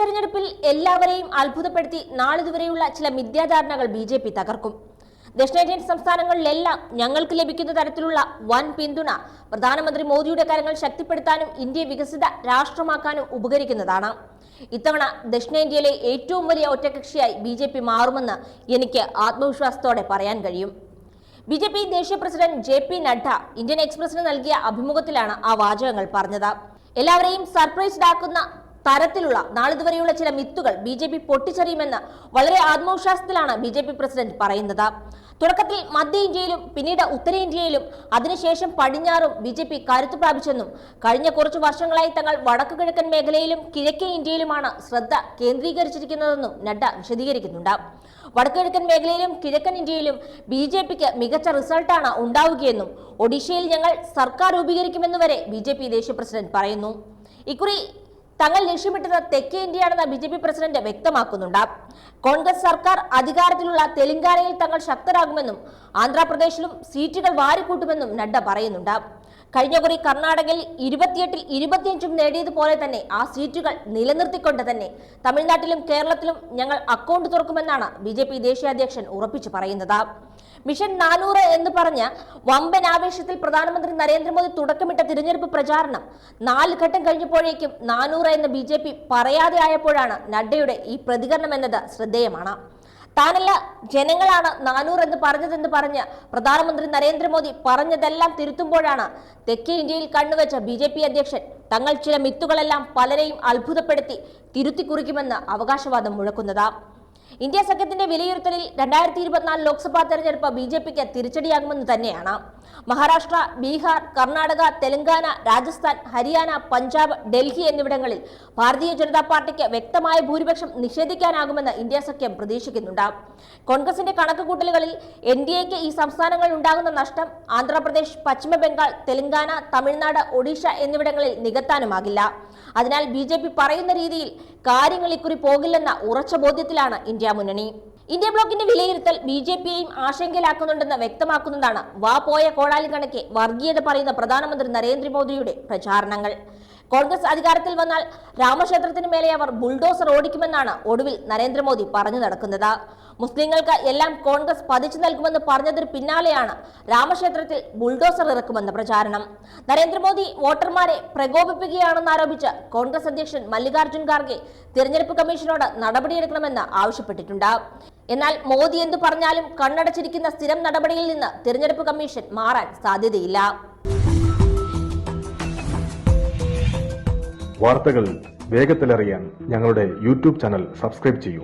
തെരഞ്ഞെടുപ്പിൽ എല്ലാവരെയും അത്ഭുതപ്പെടുത്തി നാളിതുവരെയുള്ള ചില മിഥ്യാധാരണകൾ ബി ജെ പി തകർക്കും. ദക്ഷിണേന്ത്യൻ സംസ്ഥാനങ്ങളിലെല്ലാം ഞങ്ങൾക്ക് ലഭിക്കുന്ന തരത്തിലുള്ള വൻ പിന്തുണ പ്രധാനമന്ത്രി മോദിയുടെ കാര്യങ്ങൾ ശക്തിപ്പെടുത്താനും ഇന്ത്യയെ വികസിത രാഷ്ട്രമാക്കാനും ഉപകരിക്കുന്നതാണ്. ഇത്തവണ ദക്ഷിണേന്ത്യയിലെ ഏറ്റവും വലിയ ഒറ്റകക്ഷിയായി ബി ജെ പി മാറുമെന്ന് എനിക്ക് ആത്മവിശ്വാസത്തോടെ പറയാൻ കഴിയും. ബി ജെ പി ദേശീയ president J P Nadda Indian എക്സ്പ്രസിന് നൽകിയ അഭിമുഖത്തിലാണ് ആ വാചകങ്ങൾ പറഞ്ഞത്. എല്ലാവരെയും സർപ്രൈസ്ഡ് ആക്കുന്ന തരത്തിലുള്ള നാളിതുവരെയുള്ള ചില മിത്തുകൾ ബി ജെ പി പൊട്ടിച്ചെറിയുമെന്ന് വളരെ ആത്മവിശ്വാസത്തിലാണ് ബി ജെ പി പ്രസിഡന്റ് പറയുന്നത്. തുടക്കത്തിൽ മധ്യ ഇന്ത്യയിലും പിന്നീട് ഉത്തരേന്ത്യയിലും അതിനുശേഷം പടിഞ്ഞാറും ബി ജെ പി കരുത്തു പ്രാപിച്ചെന്നും കഴിഞ്ഞ കുറച്ചു വർഷങ്ങളായി തങ്ങൾ വടക്കു കിഴക്കൻ മേഖലയിലും കിഴക്കേ ഇന്ത്യയിലുമാണ് ശ്രദ്ധ കേന്ദ്രീകരിച്ചിരിക്കുന്നതെന്നും നഡ്ഡ വിശദീകരിക്കുന്നുണ്ട്. വടക്കുകിഴക്കൻ മേഖലയിലും കിഴക്കൻ ഇന്ത്യയിലും ബി ജെ പിക്ക് മികച്ച റിസൾട്ടാണ് ഉണ്ടാവുകയെന്നും ഒഡീഷയിൽ ഞങ്ങൾ സർക്കാർ രൂപീകരിക്കുമെന്ന് വരെ ബി ജെ പി ദേശീയ പ്രസിഡന്റ് പറയുന്നു. ഇക്കുറി തങ്ങൾ ലക്ഷ്യമിട്ടത് തെക്കേ ഇന്ത്യയാണെന്ന് ബി ജെ പി പ്രസിഡന്റ് വ്യക്തമാക്കുന്നുണ്ട്. കോൺഗ്രസ് സർക്കാർ അധികാരത്തിലുള്ള തെലങ്കാനയിൽ തങ്ങൾ ശക്തരാകുമെന്നും ആന്ധ്രാപ്രദേശിലും സീറ്റുകൾ വാരിക്കൂട്ടുമെന്നും നഡ്ഡ പറയുന്നുണ്ട്. കഴിഞ്ഞ കുറി കർണാടകയിൽ ഇരുപത്തിയെട്ടിൽ ഇരുപത്തിയഞ്ചും നേടിയതുപോലെ തന്നെ ആ സീറ്റുകൾ നിലനിർത്തിക്കൊണ്ട് തന്നെ തമിഴ്നാട്ടിലും കേരളത്തിലും ഞങ്ങൾ അക്കൗണ്ട് തുറക്കുമെന്നാണ് ബി ജെ പി ദേശീയ അധ്യക്ഷൻ ഉറപ്പിച്ചു പറയുന്നത്. മിഷൻ നാനൂറ് എന്ന് പറഞ്ഞ വമ്പൻ ആവേശത്തിൽ പ്രധാനമന്ത്രി നരേന്ദ്രമോദി തുടക്കമിട്ട തിരഞ്ഞെടുപ്പ് പ്രചാരണം നാല് ഘട്ടം കഴിഞ്ഞപ്പോഴേക്കും നാനൂറ് എന്ന് ബി പറയാതെ ആയപ്പോഴാണ് നഡ്ഡയുടെ ഈ പ്രതികരണം എന്നത് ശ്രദ്ധേയമാണ്. താനല്ല ജനങ്ങളാണ് നാനൂറ് എന്ന് പറഞ്ഞതെന്ന് പറഞ്ഞ് പ്രധാനമന്ത്രി നരേന്ദ്രമോദി പറഞ്ഞതെല്ലാം തിരുത്തുമ്പോഴാണ് തെക്കേ ഇന്ത്യയിൽ കണ്ണുവെച്ച ബി ജെ പി അധ്യക്ഷൻ തങ്ങൾ ചില മിത്തുകളെല്ലാം പലരെയും അത്ഭുതപ്പെടുത്തി തിരുത്തി കുറിക്കുമെന്ന് അവകാശവാദം മുഴക്കുന്നത്. ഇന്ത്യ സഖ്യത്തിന്റെ വിലയിരുത്തലിൽ രണ്ടായിരത്തി ഇരുപത്തിനാല് ലോക്സഭാ തെരഞ്ഞെടുപ്പ് ബി ജെ പിക്ക് തിരിച്ചടിയാകുമെന്ന് തന്നെയാണ്. മഹാരാഷ്ട്ര ബീഹാർ കർണാടക തെലങ്കാന രാജസ്ഥാൻ ഹരിയാന പഞ്ചാബ് ഡൽഹി എന്നിവിടങ്ങളിൽ ഭാരതീയ ജനതാ പാർട്ടിക്ക് വ്യക്തമായ ഭൂരിപക്ഷം നിഷേധിക്കാനാകുമെന്ന് ഇന്ത്യ സഖ്യം പ്രതീക്ഷിക്കുന്നുണ്ട്. കോൺഗ്രസിന്റെ കണക്കുകൂട്ടലുകളിൽ എൻ ഡി എക്ക് ഈ സംസ്ഥാനങ്ങളിൽ ഉണ്ടാകുന്ന നഷ്ടം ആന്ധ്രാപ്രദേശ് പശ്ചിമ ബംഗാൾ തെലങ്കാന തമിഴ്നാട് ഒഡീഷ എന്നിവിടങ്ങളിൽ നികത്താനുമാകില്ല. അതിനാൽ ബി പറയുന്ന രീതിയിൽ കാര്യങ്ങൾ ഇക്കുറി പോകില്ലെന്ന ഉറച്ച ബോധ്യത്തിലാണ് ഇന്ത്യ മുന്നണി. ഇന്ത്യ ബ്ലോക്കിന്റെ വിലയിരുത്തൽ ബി ജെ പിയെയും ആശങ്കയിലാക്കുന്നുണ്ടെന്ന് വ്യക്തമാക്കുന്നതാണ് വാ പോയ കോടാലി കണക്കെ വർഗീയത പറയുന്ന പ്രധാനമന്ത്രി നരേന്ദ്രമോദിയുടെ പ്രചാരണങ്ങൾ. കോൺഗ്രസ് അധികാരത്തിൽ വന്നാൽ രാമക്ഷേത്രത്തിന് മേലെ അവർ ബുൾഡോസർ ഓടിക്കുമെന്നാണ് ഒടുവിൽ നരേന്ദ്രമോദി പറഞ്ഞു നടക്കുന്നത്. മുസ്ലിങ്ങൾക്ക് എല്ലാം കോൺഗ്രസ് പതിച്ചു നൽകുമെന്ന് പറഞ്ഞതിന് പിന്നാലെയാണ് രാമക്ഷേത്രത്തിൽ ബുൾഡോസർ ഇറക്കുമെന്ന പ്രചാരണം. നരേന്ദ്രമോദി വോട്ടർമാരെ പ്രകോപിപ്പിക്കുകയാണെന്ന് ആരോപിച്ച് കോൺഗ്രസ് അധ്യക്ഷൻ മല്ലികാർജുൻ ഖാർഗെ തിരഞ്ഞെടുപ്പ് കമ്മീഷനോട് നടപടിയെടുക്കണമെന്ന് ആവശ്യപ്പെട്ടിട്ടുണ്ട്. എന്നാൽ മോദി എന്തു പറഞ്ഞാലും കണ്ണടച്ചിരിക്കുന്ന സ്ഥിരം നടപടിയിൽ നിന്ന് തിരഞ്ഞെടുപ്പ് കമ്മീഷൻ മാറാൻ സാധ്യതയില്ല. വാർത്തകൾ വേഗത്തിലറിയാൻ ഞങ്ങളുടെ യൂട്യൂബ് ചാനൽ സബ്സ്ക്രൈബ് ചെയ്യൂ.